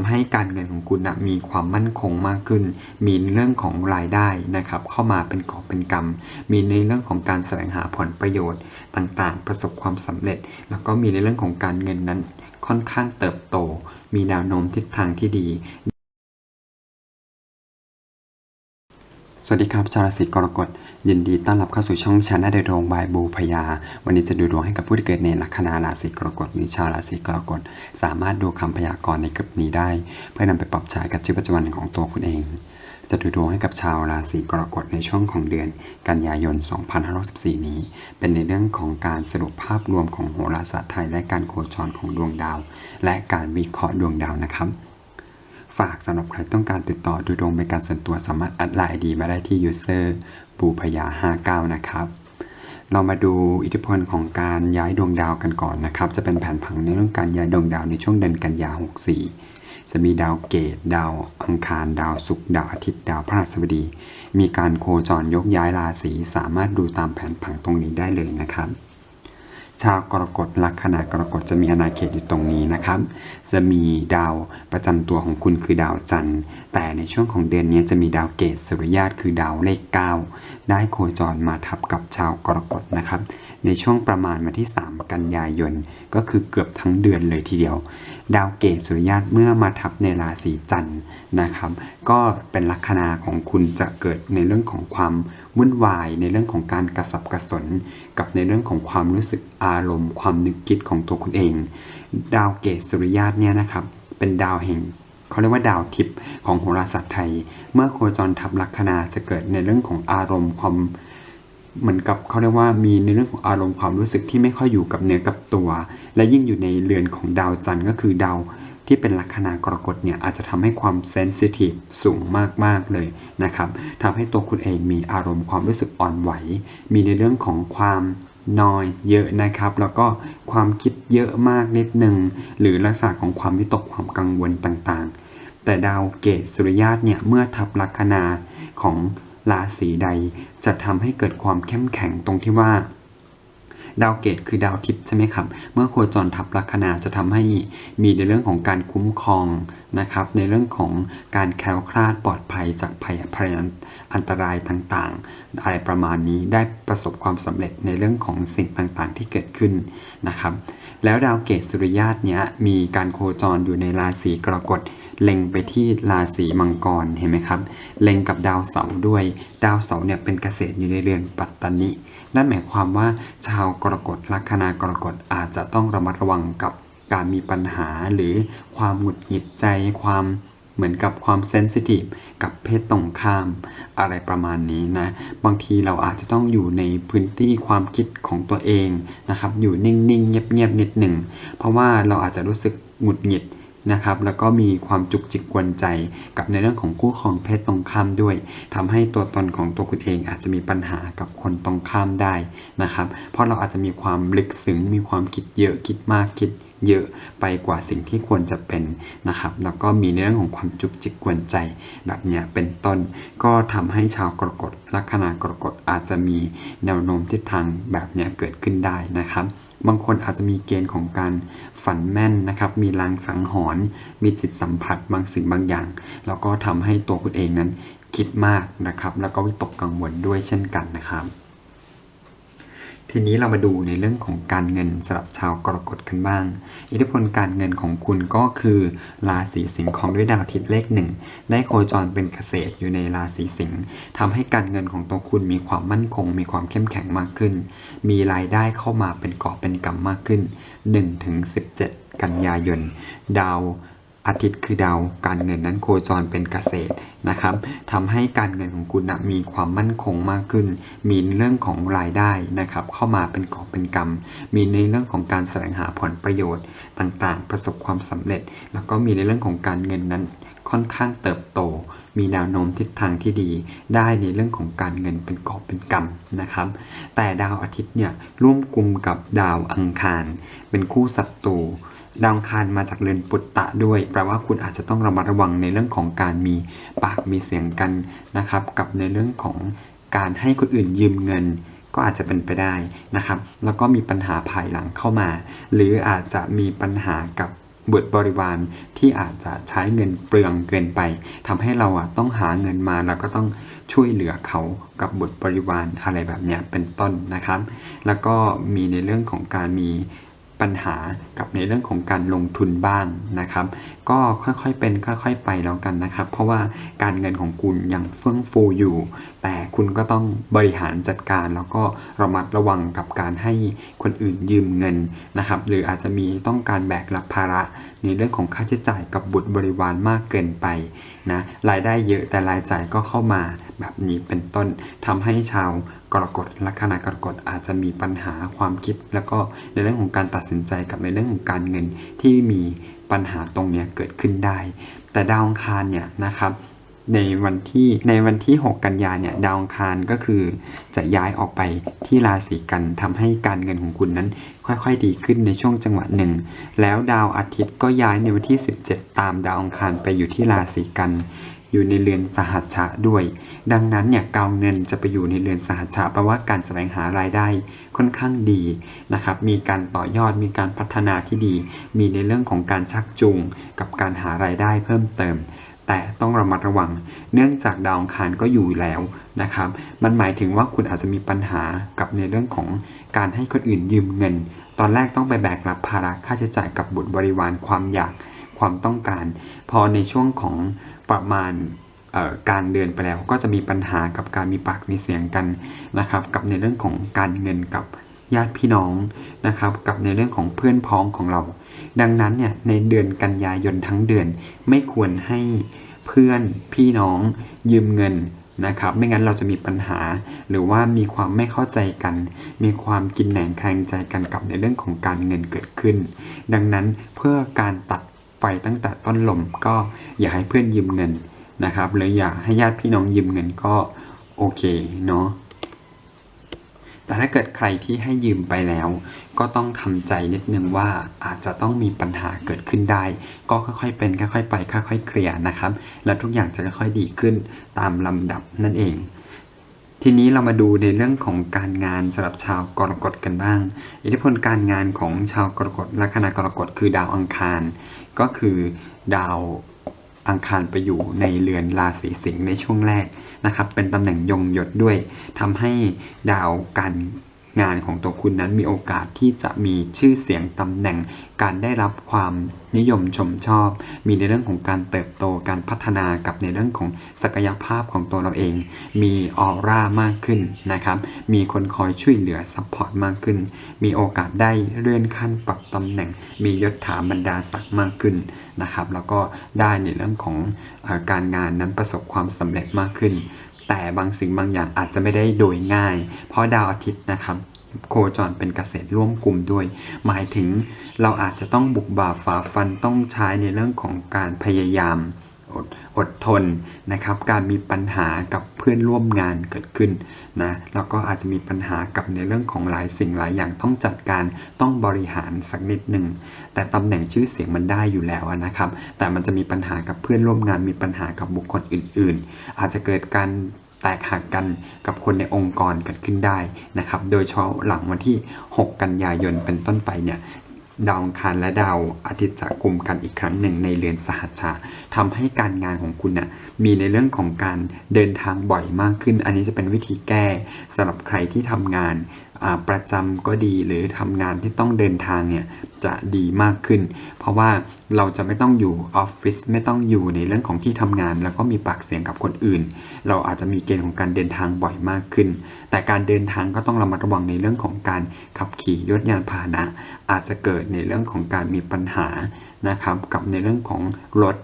ำให้การเงินของคุณนะมีความมั่นคงมากขึ้น มีเรื่องของรายได้นะครับ เข้ามาเป็นกอบเป็นกำมีในเรื่องของการแสวงหาผลประโยชน์ต่างๆ ประสบความสำเร็จ แล้วก็มีในเรื่องของการเงินนั้นค่อนข้างเติบโต มีแนวโน้มทิศทางที่ดีสวัสดีครับชาวราศีกรกฎ ยินดีต้อนรับเข้าสู่ช่องชาแนลเดโรงบายบูพยา วันนี้จะดูดวงให้กับผู้ที่เกิดในลัคนาราศีกรกฎหรือชาวราศีกรกฎ สามารถดูคำพยากรณ์ในคลิปนี้ได้ เพื่อนำไปปรับใช้กับชีวิตประจำวันของตัวคุณเอง จะดูดวงให้กับชาวราศีกรกฎในช่วงของเดือน กันยายน 2564 นี้ เป็นในเรื่องของการสรุปภาพรวมของโหราศาสตร์ไทย และการโคจรของดวงดาว และการวิเคราะห์ดวงดาวนะครับ ฝากสำหรับใครต้องการติดต่อดูดวงเป็นการส่วนตัวสามารถแอดไลน์ดีมาได้ที่ user บูพยา 59 นะครับ เรามาดูอิทธิพลของการย้ายดวงดาวกันก่อนนะครับ จะเป็นแผนผังในเรื่องการย้ายดวงดาวในช่วงเดือนกันยา 64 จะมีดาวเกต ดาวอังคาร ดาวศุกร์ดาวอาทิตย์ ดาวพฤหัสบดี มีการโคจรยกย้ายราศีสามารถดูตามแผนผังตรงนี้ได้เลยนะครับ ชาวกรกฎลัคนากรกฎจะมีอาณาเขตอยู่ตรงนี้นะครับ จะมีดาวประจำตัวของคุณคือดาวจันทร์ แต่ในช่วงของเดือนนี้จะมีดาวเกตสุริยาตคือดาวเลข 9 ได้โคจรมาทับกับชาวกรกฎนะครับ ในช่วงประมาณวันที่ 3 กันยายน ก็คือเกือบทั้งเดือนเลยทีเดียว ดาวเกตสุริยาตเมื่อมาทับในราศีจันทร์นะครับ ก็เป็นลัคนาของคุณจะเกิดในเรื่องของความ วุ่นวายในเรื่องของการกระสับกระสน กับในเรื่องของความรู้สึกอารมณ์ ความนึกคิดของตัวคุณเอง ดาวเกตสุริยาตเนี่ยนะครับเป็นดาวแห่งเขาเรียกว่าดาวทิพย์ของโหราศาสตร์ไทย เมื่อโคจรทับลัคนาจะเกิดในเรื่องของอารมณ์ความเหมือนกับเขาเรียกว่ามีในเรื่องของอารมณ์ความรู้สึกที่ไม่ค่อยอยู่กับเนื้อกับตัว และยิ่งอยู่ในเรือนของดาวจันทร์ก็คือดาว ที่เป็นลัคนากรกฎเนี่ยอาจจะทำให้ความเซนซิทีฟสูงมากๆเลยนะครับทำให้ตัวคุณเองมีอารมณ์ความรู้สึกอ่อนไหว มีในเรื่องของความนอยเยอะนะครับ แล้วก็ความคิดเยอะมากนิดหนึ่งหรือลักษณะของความวิตกความกังวลต่างๆ แต่ดาวเกตสุริยาตเนี่ยเมื่อทับลัคนาของราศีใด จะทำให้เกิดความเข้มแข็งตรงที่ว่า ดาวเกตคือดาวทิพย์ใช่ไหมครับ เมื่อโคจรทับลัคนาจะทำให้มีในเรื่องของการคุ้มครองนะครับ ในเรื่องของการแคล้วคลาดปลอดภัยจากภัยภัยอันตรายต่างๆ อะไรประมาณนี้ได้ประสบความสำเร็จในเรื่องของสิ่งต่างๆ ที่เกิดขึ้นนะครับ แล้วดาวเกตสุริยาตเนี้ยมีการโคจรอยู่ในราศีกรกฎ เล็งไปที่ราศีมังกรเห็นไหมครับ เล็งกับดาวเสาร์ด้วย ดาวเสาร์เนี่ยเป็นเกษตรอยู่ในเรือนปัตตานินั่นหมายความว่าชาวกรกฎลัคนากรกฎอาจจะต้องระมัดระวังกับการมีปัญหาหรือความหงุดหงิดใจความเหมือนกับความเซนซิทีฟกับเพศตรงข้ามอะไรประมาณนี้นะ บางทีเราอาจจะต้องอยู่ในพื้นที่ความคิดของตัวเองนะครับ อยู่นิ่งๆ เงียบๆ นิดหนึ่ง เพราะว่าเราอาจจะรู้สึกหงุดหงิด นะครับ แล้วก็มีความจุกจิกกวนใจกับในเรื่องของคู่ครองเพศตรงข้ามด้วยทำให้ตัวตนของตัวคุณเองอาจจะมีปัญหากับคนตรงข้ามได้นะครับ เพราะเราอาจจะมีความลึกซึ้งมีความคิดเยอะคิดมากคิดเยอะไปกว่าสิ่งที่ควรจะเป็นนะครับ แล้วก็มีในเรื่องของความจุกจิกกวนใจแบบเนี้ยเป็นต้น ก็ทำให้ชาวกรกฎลัคนากรกฎอาจจะมีแนวโน้มทิศทางแบบเนี้ยเกิดขึ้นได้นะครับ บางคนอาจจะมีเกณฑ์ของการฝันแม่นนะครับ มีลางสังหรณ์มีจิตสัมผัสบางสิ่งบางอย่าง แล้วก็ทำให้ตัวคุณเองนั้นคิดมากนะครับ แล้วก็วิตกกังวลด้วยเช่นกันนะครับ ทีนี้เรามาดูในเรื่องของการเงินสำหรับชาวกรกฎกันบ้าง อิทธิพลการเงินของคุณก็คือ ราศีสิงห์ของด้วยดาวอาทิตย์เลขหนึ่งได้โคจรเป็นเกษตรอยู่ในราศีสิงห์ทำให้การเงินของตัวคุณมีความมั่นคง มีความเข้มแข็งมากขึ้น มีรายได้เข้ามาเป็นกอบเป็นกำมากขึ้น 1-17 กันยายน ดาว อาทิตย์คือดาวการเงินนั้นโคจรเป็นเกษตรนะครับทำให้การเงินของคุณนะมีความมั่นคงมากขึ้น มีเรื่องของรายได้นะครับเข้ามาเป็นกอบเป็นกำมีในเรื่องของการแสวงหาผลประโยชน์ต่างๆ ประสบความสำเร็จ แล้วก็มีในเรื่องของการเงินนั้นค่อนข้างเติบโต มีแนวโน้มทิศทางที่ดี ได้ในเรื่องของการเงินเป็นกอบเป็นกำนะครับ แต่ดาวอาทิตย์เนี่ยร่วมกลุ่มกับดาวอังคาร เป็นคู่ศัตรู ดาวคารมาจากเรือนปุตตะด้วย แปลว่าคุณอาจจะต้องระมัดระวังในเรื่องของการมีปากมีเสียงกันนะครับ กับในเรื่องของการให้คนอื่นยืมเงิน ก็อาจจะเป็นไปได้นะครับ แล้วก็มีปัญหาภายหลังเข้ามา หรืออาจจะมีปัญหากับบุตรบริวารที่อาจจะใช้เงินเปลืองเกินไปทำให้เราอะต้องหาเงินมาแล้วก็ต้องช่วยเหลือเขากับบุตรบริวารอะไรแบบเนี้ยเป็นต้นนะครับ แล้วก็มีในเรื่องของการมี ปัญหากับในเรื่องของการลงทุนบ้างนะครับ ก็ค่อยๆเป็นค่อยๆไปแล้วกันนะครับ เพราะว่าการเงินของคุณยังเฟื่องฟูอยู่ แต่คุณก็ต้องบริหารจัดการแล้วก็ระมัดระวังกับการให้คนอื่นยืมเงินนะครับ หรืออาจจะมีต้องการแบกรับภาระ ในเรื่องของค่าใช้จ่ายกับบุตรบริวารมากเกินไปนะรายได้เยอะแต่รายจ่ายก็เข้ามาแบบนี้เป็นต้นทำให้ชาวกรกฎลัคณะกรกฎอาจจะมีปัญหาความคิด แล้วก็ในเรื่องของการตัดสินใจกับในเรื่องของการเงินที่มีปัญหาตรงนี้เกิดขึ้นได้ แต่ดาวอังคารเนี่ยนะครับ ในวันที่ในวันที่ 6 กันยาเนี่ยดาวอังคารก็คือจะย้ายออกไปที่ราศีกันทำให้การเงินของคุณนั้น ค่อยๆดีขึ้นในช่วงจังหวะหนึ่ง แล้วดาวอาทิตย์ก็ย้ายในวันที่ 17 ตามดาวอังคารไปอยู่ที่ราศีกัน อยู่ในเรือนสหัชชะด้วย ดังนั้นเนี่ยการเงินจะไปอยู่ในเรือนสหัชชะแปลว่าการแสวงหารายได้ค่อนข้างดีนะครับ มีการต่อยอดมีการพัฒนาที่ดี มีในเรื่องของการชักจูงกับการหารายได้เพิ่มเติม แต่ต้องระมัดระวัง เนื่องจากดาวอังคารก็อยู่แล้วนะครับ มันหมายถึงว่าคุณอาจจะมีปัญหากับในเรื่องของการให้คนอื่นยืมเงิน ตอนแรกต้องไปแบกรับภาระค่าใช้จ่ายกับบุตรบริวารความอยากความต้องการ พอในช่วงของประมาณกลางเดือนไปแล้วก็จะมีปัญหากับการมีปากมีเสียงกันนะครับ กับในเรื่องของการเงินกับญาติพี่น้องนะครับ กับในเรื่องของเพื่อนพ้องของเรา ดังนั้นเนี่ยในเดือนกันยายนทั้งเดือนไม่ควรให้เพื่อนพี่น้องยืมเงินนะครับ ไม่งั้นเราจะมีปัญหา หรือว่ามีความไม่เข้าใจกัน มีความกินแหนงแคลงใจกันกับในเรื่องของการเงินเกิดขึ้น ดังนั้นเพื่อการตัดไฟตั้งแต่ต้นลมก็อย่าให้เพื่อนยืมเงินนะครับหรืออย่าให้ญาติพี่น้องยืมเงินก็โอเคเนาะ แต่ถ้าเกิดใครที่ให้ยืมไปแล้ว ก็ต้องทำใจนิดนึงว่าอาจจะต้องมีปัญหาเกิดขึ้นได้ ก็ค่อยๆเป็นค่อยๆไปค่อยๆเคลียร์นะครับ แล้วทุกอย่างจะค่อยๆดีขึ้นตามลำดับนั่นเองทีนี้เรามาดูในเรื่องของการงานสำหรับชาวกรกฎกันบ้าง อิทธิพลการงานของชาวกรกฎลัคนากรกฎคือดาวอังคาร ก็คือดาวอังคารไปอยู่ในเรือนราศีสิงห์ในช่วงแรก นะครับเป็นตำแหน่งยงยศด้วยทำให้ดาวการ งานของตัวคุณนั้นมีโอกาสที่จะมีชื่อเสียงตำแหน่ง การได้รับความนิยมชมชอบ มีในเรื่องของการเติบโตการพัฒนากับในเรื่องของศักยภาพของตัวเราเอง มีออร่ามากขึ้นนะครับ มีคนคอยช่วยเหลือซัพพอร์ตมากขึ้น มีโอกาสได้เลื่อนขั้นปรับตำแหน่ง มียศถาบรรดาศักดิ์มากขึ้นนะครับ แล้วก็ได้ในเรื่องของออการงานนั้นประสบความสำเร็จมากขึ้น แต่บางสิ่งบางอย่างอาจจะไม่ได้โดยง่าย เพราะดาวอาทิตย์นะครับโคจรเป็นเกษตรร่วมกลุ่มด้วย หมายถึงเราอาจจะต้องบุกบ่าฝ่าฟันต้องใช้ในเรื่องของการพยายามอดอดทนนะครับ การมีปัญหากับเพื่อนร่วมงานเกิดขึ้นนะแล้วก็อาจจะมีปัญหากับในเรื่องของหลายสิ่งหลายอย่างต้องจัดการต้องบริหารสักนิดหนึ่งแต่ตำแหน่งชื่อเสียงมันได้อยู่แล้วนะครับ แต่มันจะมีปัญหากับเพื่อนร่วมงานมีปัญหากับบุคคลอื่น ๆ อาจจะเกิดการ แตกหักกันกับคนในองค์กรเกิดขึ้นได้นะครับ โดยเฉพาะหลังวันที่ 6 กันยายนเป็นต้นไปเนี่ยดาวอังคารและดาวอาทิตย์จะกลุ่มกันอีกครั้งหนึ่งในเรือนสหัชชาทำให้การงานของคุณน่ะมีในเรื่องของการเดินทางบ่อยมากขึ้น อันนี้จะเป็นวิธีแก้สำหรับใครที่ทำงาน ประจำก็ดีหรือทำงานที่ต้องเดินทางเนี่ยจะดีมากขึ้น เพราะว่าเราจะไม่ต้องอยู่ออฟฟิศไม่ต้องอยู่ในเรื่องของที่ทำงาน แล้วก็มีปากเสียงกับคนอื่น เราอาจจะมีเกณฑ์ของการเดินทางบ่อยมากขึ้น แต่การเดินทางก็ต้องระมัดระวังในเรื่องของการขับขี่ยศยานพาหนะ อาจจะเกิดในเรื่องของการมีปัญหานะครับกับในเรื่องของรถ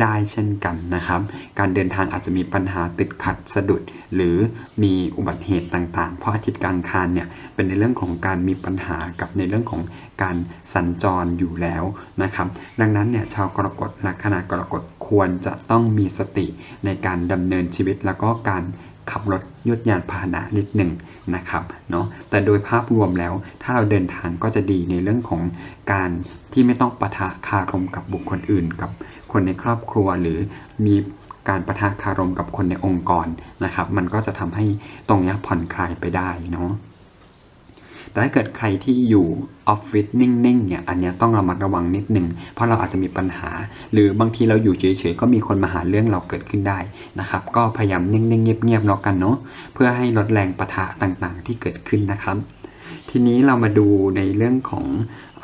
ได้เช่นกันนะครับ การเดินทางอาจจะมีปัญหาติดขัดสะดุด หรือมีอุบัติเหตุต่างๆ เพราะอาทิตย์กลางคานเนี่ยเป็นในเรื่องของการมีปัญหากับในเรื่องของการสัญจรอยู่แล้วนะครับ ดังนั้นเนี่ยชาวกรกฎลัคนากรกฎควรจะต้องมีสติในการดำเนินชีวิตแล้วก็การ ขับรถยดยานพาหนะนิดหนึ่งนะครับเนาะแต่โดยภาพรวมแล้ว ถ้าเราเดินทางก็จะดีในเรื่องของการที่ไม่ต้องปะทะคารมกับบุคคลอื่น กับคนในครอบครัวหรือมีการปะทะคารมกับคนในองค์กรนะครับ มันก็จะทำให้ตรงนี้ผ่อนคลายไปได้เนาะ แต่ถ้าเกิดใครที่อยู่ออฟฟิศนิ่งๆเนี่ยอันเนี้ยต้องระมัดระวังนิดนึง เพราะเราอาจจะมีปัญหา หรือบางทีเราอยู่เฉยๆก็มีคนมาหาเรื่องเราเกิดขึ้นได้นะครับ ก็พยายามนิ่งๆเงียบๆแล้วกันเนาะเพื่อให้ลดแรงปะทะต่างๆ ที่เกิดขึ้นนะครับ ทีนี้เรามาดูในเรื่องของ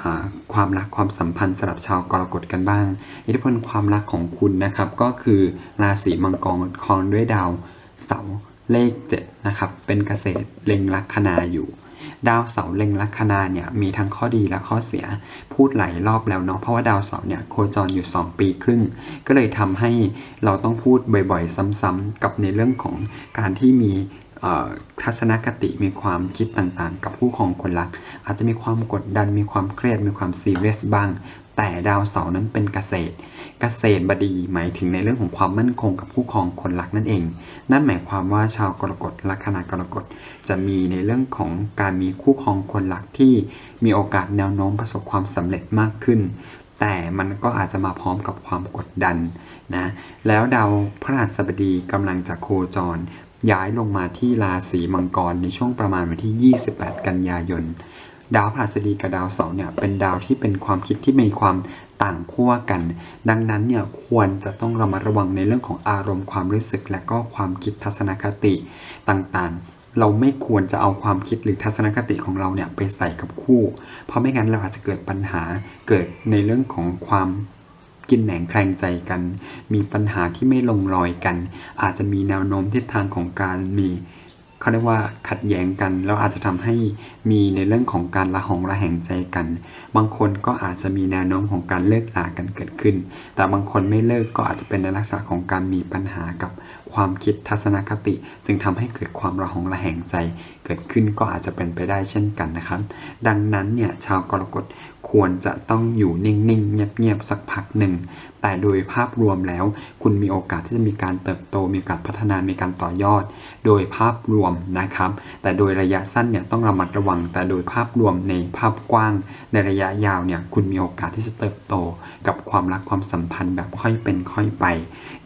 อความรักความสัมพันธ์สำหรับชาวกรกฎกันบ้าง อิทธิพลความรักของคุณนะครับ ก็คือราศีมังกรคอนด้วยดาวเสาเลข7นะครับเป็นเกษตรเล็งลัคนาอยู่ ดาวเสาเล็งลัคนาเนี่ยมีทั้งข้อดีและข้อเสีย พูดหลายรอบแล้วเนาะเพราะว่าดาวเสาเนี่ยโคจรอยู่ 2 ปีครึ่ง ก็เลยทำให้เราต้องพูดบ่อยๆ ซ้ำๆกับในเรื่องของการที่มีทัศนคติมีความคิดต่างๆ กับผู้ของคนรัก อาจจะมีความกดดันมีความเครียดมีความซีเรียสบ้าง แต่ดาวเสาร์นั้นเป็นเกษตร เกษตรบดีหมายถึงในเรื่องของความมั่นคงกับผู้ครองคนรักนั่นเอง นั่นหมายความว่าชาวกรกฎลัคนากรกฎจะมีในเรื่องของการมีคู่ครองคนรักที่มีโอกาสแนวโน้มประสบความสำเร็จมากขึ้น แต่มันก็อาจจะมาพร้อมกับความกดดันนะแล้วดาวพฤหัสบดีกำลังจะโคจรย้ายลงมาที่ราศีมังกรในช่วงประมาณวันที่ 28 กันยายน ดาวพฤหัสบดีกับดาวเสาร์เนี่ยเป็นดาวที่เป็นความคิดที่มีความต่างขั้วกัน ดังนั้นเนี่ยควรจะต้องระมัดระวังในเรื่องของอารมณ์ความรู้สึก และก็ความคิดทัศนคติต่างๆ เราไม่ควรจะเอาความคิดหรือทัศนคติของเราเนี่ยไปใส่กับคู่ เพราะไม่งั้นเราอาจจะเกิดปัญหาเกิดในเรื่องของความกินแหนงแคลงใจกัน มีปัญหาที่ไม่ลงรอยกัน อาจจะมีแนวโน้มทิศทางของการมี เขาเรียกว่าขัดแย้งกัน แล้วอาจจะทำให้มีในเรื่องของการละหองระแหงใจกัน บางคนก็อาจจะมีแนวโน้มของการเลิกลากันเกิดขึ้น แต่บางคนไม่เลิกก็อาจจะเป็นในลักษณะของการมีปัญหากับความคิดทัศนคติ จึงทำให้เกิดความระหองระแหงใจ เกิดขึ้นก็อาจจะเป็นไปได้เช่นกันนะครับ ดังนั้นเนี่ยชาวกรกฎควรจะต้องอยู่นิ่งๆ เงียบๆ สักพักหนึ่ง แต่โดยภาพรวมแล้ว คุณมีโอกาสที่จะมีการเติบโต มีการพัฒนา มีการต่อยอด โดยภาพรวมนะครับ แต่โดยระยะสั้นเนี่ยต้องระมัดระวัง แต่โดยภาพรวมในภาพกว้าง ในระยะยาวเนี่ยคุณมีโอกาสที่จะเติบโต กับความรักความสัมพันธ์แบบค่อยเป็นค่อยไป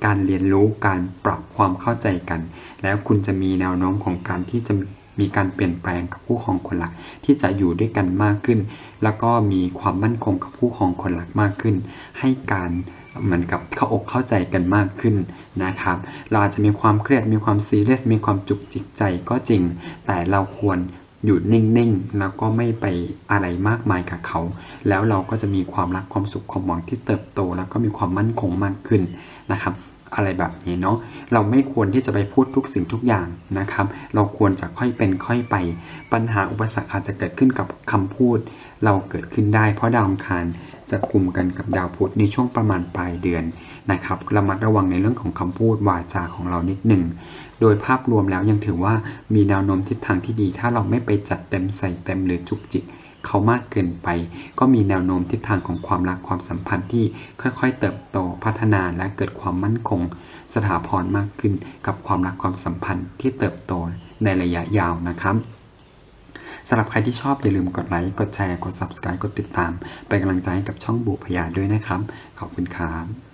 การเรียนรู้ การปรับความเข้าใจกัน แล้วคุณจะมีแนวโน้มของการที่จะมีการเปลี่ยนแปลงกับผู้ครองคนรักที่จะอยู่ด้วยกันมากขึ้น แล้วก็มีความมั่นคงกับผู้ครองคนรักมากขึ้น ให้การเหมือนกับเข้าอกเข้าใจกันมากขึ้นนะครับ เราอาจจะมีความเครียดมีความซีเรียสมีความจุกจิกใจก็จริง แต่เราควรอยู่นิ่งๆ แล้วก็ไม่ไปอะไรมากมายกับเขา แล้วเราก็จะมีความรักความสุขความหวังที่เติบโต แล้วก็มีความมั่นคงมากขึ้นนะครับ อะไรแบบนี้เนาะเราไม่ควรที่จะไปพูดทุกสิ่งทุกอย่างนะครับ เราควรจะค่อยเป็นค่อยไป ปัญหาอุปสรรคอาจจะเกิดขึ้นกับคำพูด เราเกิดขึ้นได้เพราะดาวอังคารจะกลุ่มกันกับดาวพุธในช่วงประมาณปลายเดือนนะครับระมัดระวังในเรื่องของคำพูดวาจาของเรานิดหนึ่งโดยภาพรวมแล้วยังถือว่ามีแนวโน้มทิศทางที่ดี ถ้าเราไม่ไปจัดเต็มใส่เต็มหรือจุกจิก เขามากเกินไป ก็มีแนวโน้มทิศทางของความรักความสัมพันธ์ที่ค่อยๆ เติบโตพัฒนาและเกิดความมั่นคง สถาพรมากขึ้นกับความรักความสัมพันธ์ที่เติบโตในระยะยาวนะครับสำหรับใครที่ชอบอย่าลืมกดไลค์กดแชร์กด subscribe กดติดตาม เป็นกำลังใจให้กับช่องบูพยาด้วยนะครับ ขอบคุณครับ